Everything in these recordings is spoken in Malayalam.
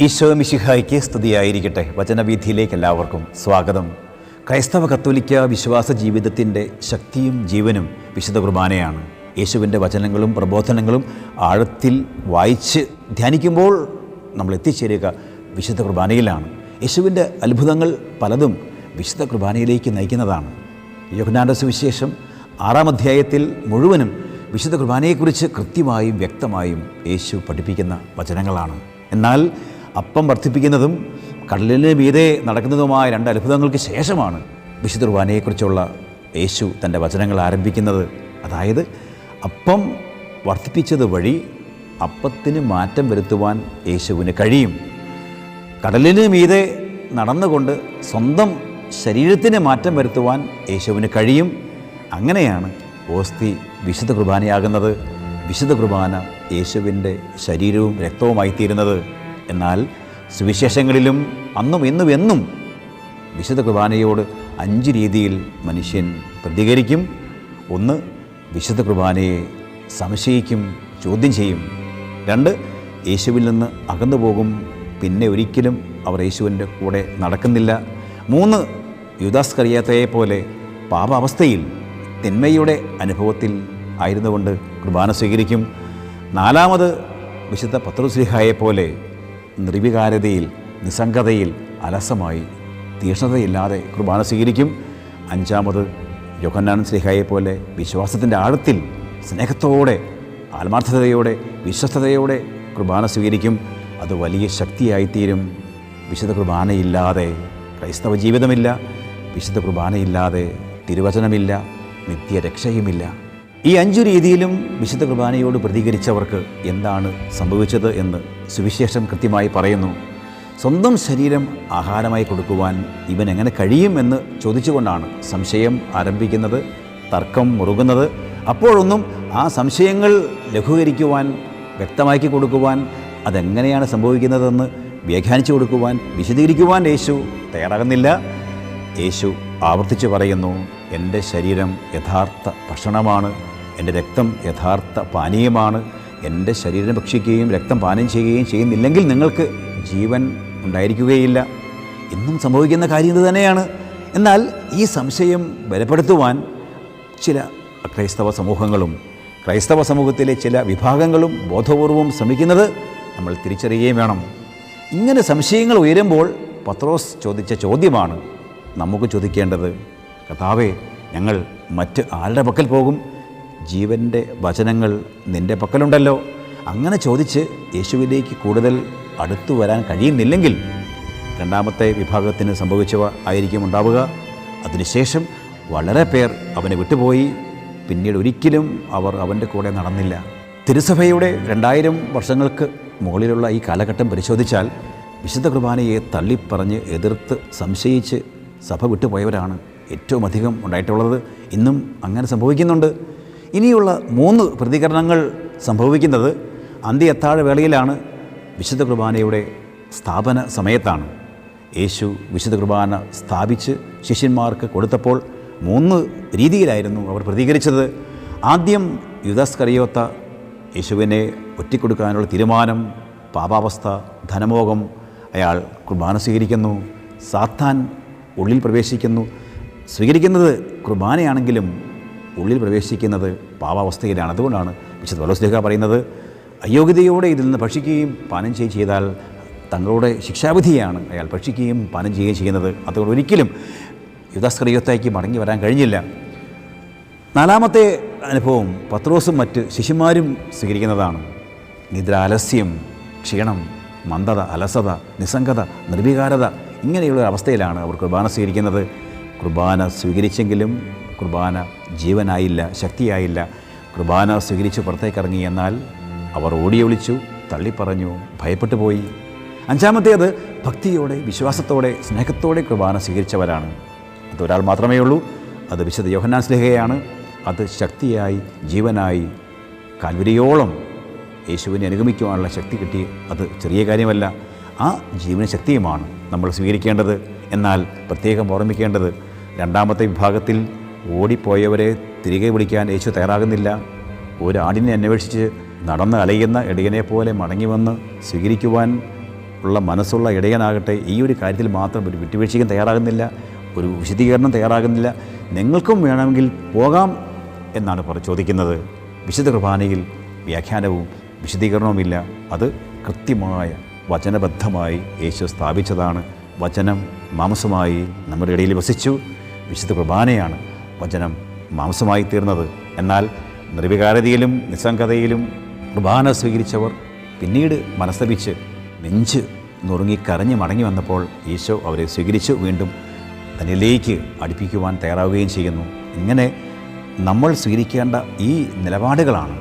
ഈശോ മിശിഹായ്ക്ക് സ്തുതിയായിരിക്കട്ടെ. വചനവീഥിയിലേക്ക് എല്ലാവർക്കും സ്വാഗതം. ക്രൈസ്തവ കത്തോലിക്ക വിശ്വാസ ജീവിതത്തിന്റെ ശക്തിയും ജീവനും വിശുദ്ധ കുർബാനയാണ്. യേശുവിന്റെ വചനങ്ങളും പ്രബോധനങ്ങളും ആഴത്തിൽ വായിച്ച് ധ്യാനിക്കുമ്പോൾ നമ്മൾ എത്തിച്ചേരുക വിശുദ്ധ കുർബാനയിലാണ്. യേശുവിന്റെ അത്ഭുതങ്ങൾ പലതും വിശുദ്ധ കുർബാനയിലേക്ക് നയിക്കുന്നതാണ്. യോഹനാന്റെ സുവിശേഷം ആറാം അധ്യായത്തിൽ മുഴുവനും വിശുദ്ധ കുർബാനയെക്കുറിച്ച് കൃത്യമായും വ്യക്തമായും യേശു പഠിപ്പിക്കുന്ന വചനങ്ങളാണ്. എന്നാൽ അപ്പം വർദ്ധിപ്പിക്കുന്നതും കടലിന് മീതെ നടക്കുന്നതുമായ രണ്ട് അത്ഭുതങ്ങൾക്ക് ശേഷമാണ് വിശുദ്ധ കുർബാനയെക്കുറിച്ചുള്ള യേശു തന്റെ വചനങ്ങൾ ആരംഭിക്കുന്നത്. അതായത് അപ്പം വർദ്ധിപ്പിച്ചത് വഴി അപ്പത്തിന് മാറ്റം വരുത്തുവാൻ യേശുവിന് കഴിയും. കടലിന് മീതെ നടന്നുകൊണ്ട് സ്വന്തം ശരീരത്തിന് മാറ്റം വരുത്തുവാൻ യേശുവിന് കഴിയും. അങ്ങനെയാണ് ഓസ്തി വിശുദ്ധ കുർബാനയാകുന്നത് വിശുദ്ധ കുർബാന യേശുവിന്റെ ശരീരവും രക്തവുമായി തീരുന്നത് എന്നാൽ സുവിശേഷങ്ങളിലും അന്നും ഇന്നും എന്നും വിശുദ്ധ കുർബാനയോട് അഞ്ച് രീതിയിൽ മനുഷ്യൻ പ്രതികരിക്കും. ഒന്ന് വിശുദ്ധ കുർബാനയെ സംശയിക്കും ചോദ്യം ചെയ്യും. രണ്ട് യേശുവിൽ നിന്ന് അകന്നു പോകും പിന്നെ ഒരിക്കലും അവർ യേശുവിന്റെ കൂടെ നടക്കുന്നില്ല. മൂന്ന് യുദാസ് കറിയാത്തയെ പോലെ പാപാവസ്ഥയിൽ തിന്മയുടെ അനുഭവത്തിൽ ആയിരുന്നുകൊണ്ട് കുർബാന സ്വീകരിക്കും. നാലാമത് വിശുദ്ധ പത്രശ്രീഹായെപ്പോലെ പോലെ നിർവികാരതയിൽ നിസ്സംഗതയിൽ അലസമായി തീക്ഷ്ണതയില്ലാതെ കുർബാന സ്വീകരിക്കും. അഞ്ചാമത് യോഹന്നാൻ സ്ലിഹായെ പോലെ വിശ്വാസത്തിന്റെ ആഴത്തിൽ സ്നേഹത്തോടെ ആത്മാർത്ഥതയോടെ വിശ്വസ്തയോടെ കുർബാന സ്വീകരിക്കും. അത് വലിയ ശക്തിയായിത്തീരും. വിശുദ്ധ കുർബാനയില്ലാതെ ക്രൈസ്തവ ജീവിതമില്ല. വിശുദ്ധ കുർബാനയില്ലാതെ തിരുവചനമില്ല. നിത്യരക്ഷയുമില്ല. ഈ അഞ്ചു രീതിയിലും വിശുദ്ധ കുർബാനയോട് പ്രതികരിച്ചവർക്ക് എന്താണ് സംഭവിച്ചത് എന്ന് സുവിശേഷം കൃത്യമായി പറയുന്നു. സ്വന്തം ശരീരം ആഹാരമായി കൊടുക്കുവാൻ ഇവൻ എങ്ങനെ കഴിയും എന്ന് ചോദിച്ചുകൊണ്ടാണ് സംശയം ആരംഭിക്കുന്നത് തർക്കം മുറുകുന്നത്. അപ്പോഴൊന്നും ആ സംശയങ്ങൾ ലഘൂകരിക്കുവാൻ വ്യക്തമാക്കി കൊടുക്കുവാൻ അതെങ്ങനെയാണ് സംഭവിക്കുന്നതെന്ന് വ്യാഖ്യാനിച്ചു കൊടുക്കുവാൻ വിശദീകരിക്കുവാൻ യേശു തയ്യാറാകുന്നില്ല. യേശു ആവർത്തിച്ചു പറയുന്നു എന്റെ ശരീരം യഥാർത്ഥ ഭക്ഷണമാണ്. എന്റെ രക്തം യഥാർത്ഥ പാനീയമാണ്. എന്റെ ശരീരം ഭക്ഷിക്കുകയും രക്തം പാനം ചെയ്യുകയും ചെയ്യുന്നില്ലെങ്കിൽ നിങ്ങൾക്ക് ജീവൻ ഉണ്ടായിരിക്കുകയില്ല. ഇന്നും സംഭവിക്കുന്ന കാര്യം ഇത് തന്നെയാണ്. എന്നാൽ ഈ സംശയം ബലപ്പെടുത്തുവാൻ ചില ക്രൈസ്തവ സമൂഹങ്ങളും ക്രൈസ്തവ സമൂഹത്തിലെ ചില വിഭാഗങ്ങളും ബോധപൂർവം ശ്രമിക്കുന്നത് നമ്മൾ തിരിച്ചറിയുകയും വേണം. ഇങ്ങനെ സംശയങ്ങൾ ഉയരുമ്പോൾ പത്രോസ് ചോദിച്ച ചോദ്യമാണ് നമുക്ക് ചോദിക്കേണ്ടത്. കഥാവേ ഞങ്ങൾ മറ്റ് ആരുടെ പക്കൽ പോകും? ജീവന്റെ വചനങ്ങൾ നിന്റെ പക്കലുണ്ടല്ലോ. അങ്ങനെ ചോദിച്ച് യേശുവിലേക്ക് കൂടുതൽ അടുത്തു വരാൻ കഴിയുന്നില്ലെങ്കിൽ രണ്ടാമത്തെ വിഭാഗത്തിന് സംഭവിച്ചവ ആയിരിക്കും ഉണ്ടാവുക. അതിനുശേഷം വളരെ പേർ അവനെ വിട്ടുപോയി. പിന്നീട് ഒരിക്കലും അവർ അവന്റെ കൂടെ നടന്നില്ല. തിരുസഭയുടെ രണ്ടായിരം വർഷങ്ങൾക്ക് മുകളിലുള്ള ഈ കാലഘട്ടം പരിശോധിച്ചാൽ വിശുദ്ധ കുർബാനയെ തള്ളിപ്പറഞ്ഞ് എതിർത്ത് സംശയിച്ച് സഭ വിട്ടുപോയവരാണ് ഏറ്റവും അധികം ഉണ്ടായിട്ടുള്ളത്. ഇന്നും അങ്ങനെ സംഭവിക്കുന്നുണ്ട്. ഇനിയുള്ള മൂന്ന് പ്രതികരണങ്ങൾ സംഭവിക്കുന്നത് അന്ത്യ വേളയിലാണ് വിശുദ്ധ കുർബാനയുടെ സ്ഥാപന സമയത്താണ്. യേശു വിശുദ്ധ കുർബാന സ്ഥാപിച്ച് ശിഷ്യന്മാർക്ക് കൊടുത്തപ്പോൾ മൂന്ന് രീതിയിലായിരുന്നു അവർ പ്രതികരിച്ചത്. ആദ്യം യുദാസ് കറിയോത്ത യേശുവിനെ ഒറ്റിക്കൊടുക്കാനുള്ള തീരുമാനം പാപാവസ്ഥ ധനമോഹം അയാൾ കുർബാന സ്വീകരിക്കുന്നു സാത്താൻ ഉള്ളിൽ പ്രവേശിക്കുന്നു. സ്വീകരിക്കുന്നത് കുർബാനയാണെങ്കിലും ഉള്ളിൽ പ്രവേശിക്കുന്നത് പാവാവസ്ഥയിലാണ് അതുകൊണ്ടാണ് വിശുദ്ധ പലോസ്ലേഖ പറയുന്നത് അയോഗ്യതയോടെ ഇതിൽ നിന്ന് ഭക്ഷിക്കുകയും പാനം ചെയ്യുകയും ചെയ്താൽ തങ്ങളുടെ ശിക്ഷാവിധിയാണ്. അയാൾ ഭക്ഷിക്കുകയും പാനം ചെയ്യുകയും ചെയ്യുന്നത്. അതുകൊണ്ട് ഒരിക്കലും യുദ്ധാസ്കറിയത്തേക്ക് മടങ്ങി വരാൻ കഴിഞ്ഞില്ല. നാലാമത്തെ അനുഭവം പത്രോസും മറ്റ് ശിശുമാരും സ്വീകരിക്കുന്നതാണ്. നിദ്ര അലസ്യം ക്ഷീണം മന്ദത അലസത നിസ്സംഗത നിർവികാരത ഇങ്ങനെയുള്ള അവസ്ഥയിലാണ് അവർ കുർബാന സ്വീകരിക്കുന്നത്. കുർബാന സ്വീകരിച്ചെങ്കിലും കുർബാന ജീവനായില്ല ശക്തിയായില്ല. കുർബാന സ്വീകരിച്ച് പുറത്തേക്കിറങ്ങി എന്നാൽ അവർ ഓടി ഒളിച്ചു തള്ളിപ്പറഞ്ഞു ഭയപ്പെട്ടു പോയി. അഞ്ചാമത്തേത് ഭക്തിയോടെ വിശ്വാസത്തോടെ സ്നേഹത്തോടെ കുർബാന സ്വീകരിച്ചവരാണ്. അതൊരാൾ മാത്രമേ ഉള്ളൂ. അത് വിശുദ്ധ യോഹന്നാൻ സ്നേഹയാണ് അത് ശക്തിയായി ജീവനായി കാൽവരിയോളം യേശുവിനെ അനുഗമിക്കുവാനുള്ള ശക്തി കിട്ടി. അത് ചെറിയ കാര്യമല്ല. ആ ജീവന ശക്തിയുമാണ് നമ്മൾ സ്വീകരിക്കേണ്ടത്. എന്നാൽ പ്രത്യേകം ഓർമ്മിക്കേണ്ടത് രണ്ടാമത്തെ വിഭാഗത്തിൽ ഓടിപ്പോയവരെ തിരികെ വിളിക്കാൻ യേശു തയ്യാറാകുന്നില്ല. ഒരാടിനെ അന്വേഷിച്ച് നടന്ന് അലയുന്ന ഇടയനെ പോലെ മടങ്ങി വന്ന് സ്വീകരിക്കുവാൻ ഉള്ള മനസ്സുള്ള ഇടയനാകട്ടെ ഈ ഒരു കാര്യത്തിൽ മാത്രം ഒരു വിട്ടുവീഴ്ചയ്ക്കും തയ്യാറാകുന്നില്ല ഒരു വിശദീകരണം തയ്യാറാകുന്നില്ല. നിങ്ങൾക്കും വേണമെങ്കിൽ പോകാം എന്നാണ് ചോദിക്കുന്നത്. വിശുദ്ധ കുർബാനയിൽ വ്യാഖ്യാനവും വിശദീകരണവുമില്ല അത് കൃത്യമായ വചനബദ്ധമായി യേശു സ്ഥാപിച്ചതാണ്. വചനം മാംസമായി നമ്മുടെ ഇടയിൽ വസിച്ചു. വിശുദ്ധ കുർബാനയാണ് വചനം മാംസമായി തീർന്നത്. എന്നാൽ നിർവികാരതയിലും നിസ്സംഗതയിലും കുർബാന സ്വീകരിച്ചവർ പിന്നീട് മനസ്തപിച്ച് നെഞ്ച് നുറുങ്ങി കരഞ്ഞ് മടങ്ങി വന്നപ്പോൾ ഈശോ അവരെ സ്വീകരിച്ചു വീണ്ടും തന്നിലേക്ക് അടുപ്പിക്കുവാൻ തയ്യാറാവുകയും ചെയ്യുന്നു. ഇങ്ങനെ നമ്മൾ സ്വീകരിക്കേണ്ട ഈ നിലപാടുകളാണ്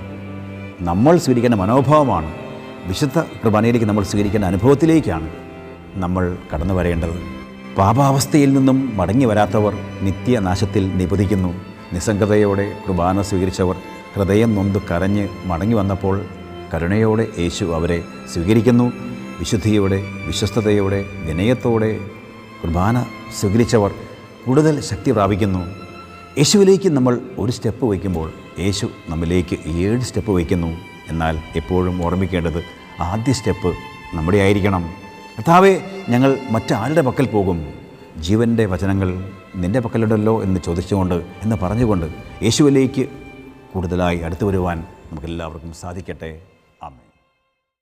നമ്മൾ സ്വീകരിക്കേണ്ട മനോഭാവമാണ് വിശുദ്ധ കുർബാനയിലേക്ക് നമ്മൾ സ്വീകരിക്കേണ്ട അനുഭവത്തിലേക്കാണ് നമ്മൾ കടന്നു വരേണ്ടത് പാപാവസ്ഥയിൽ നിന്നും മടങ്ങി വരാത്തവർ നിത്യനാശത്തിൽ നിപതിക്കുന്നു. നിസ്സംഗതയോടെ കുർബാന സ്വീകരിച്ചവർ ഹൃദയം നൊന്ത് കരഞ്ഞ് മടങ്ങി വന്നപ്പോൾ കരുണയോടെ യേശു അവരെ സ്വീകരിക്കുന്നു. വിശുദ്ധിയോടെ വിശ്വസ്തയോടെ വിനയത്തോടെ കുർബാന സ്വീകരിച്ചവർ കൂടുതൽ ശക്തി പ്രാപിക്കുന്നു. യേശുവിലേക്ക് നമ്മൾ ഒരു സ്റ്റെപ്പ് വയ്ക്കുമ്പോൾ യേശു നമ്മിലേക്ക് ഏഴ് സ്റ്റെപ്പ് വയ്ക്കുന്നു. എന്നാൽ എപ്പോഴും ഓർമ്മിക്കേണ്ടത് ആദ്യ സ്റ്റെപ്പ് നമ്മുടെ ആയിരിക്കണം കർത്താവെ ഞങ്ങൾ മറ്റാരുടെ പക്കൽ പോകും? ജീവന്റെ വചനങ്ങൾ നിന്റെ പക്കലുണ്ടല്ലോ എന്ന് ചോദിച്ചുകൊണ്ട് എന്ന് പറഞ്ഞുകൊണ്ട് യേശുവിലേക്ക് കൂടുതലായി അടുത്തു വരുവാൻ നമുക്കെല്ലാവർക്കും സാധിക്കട്ടെ.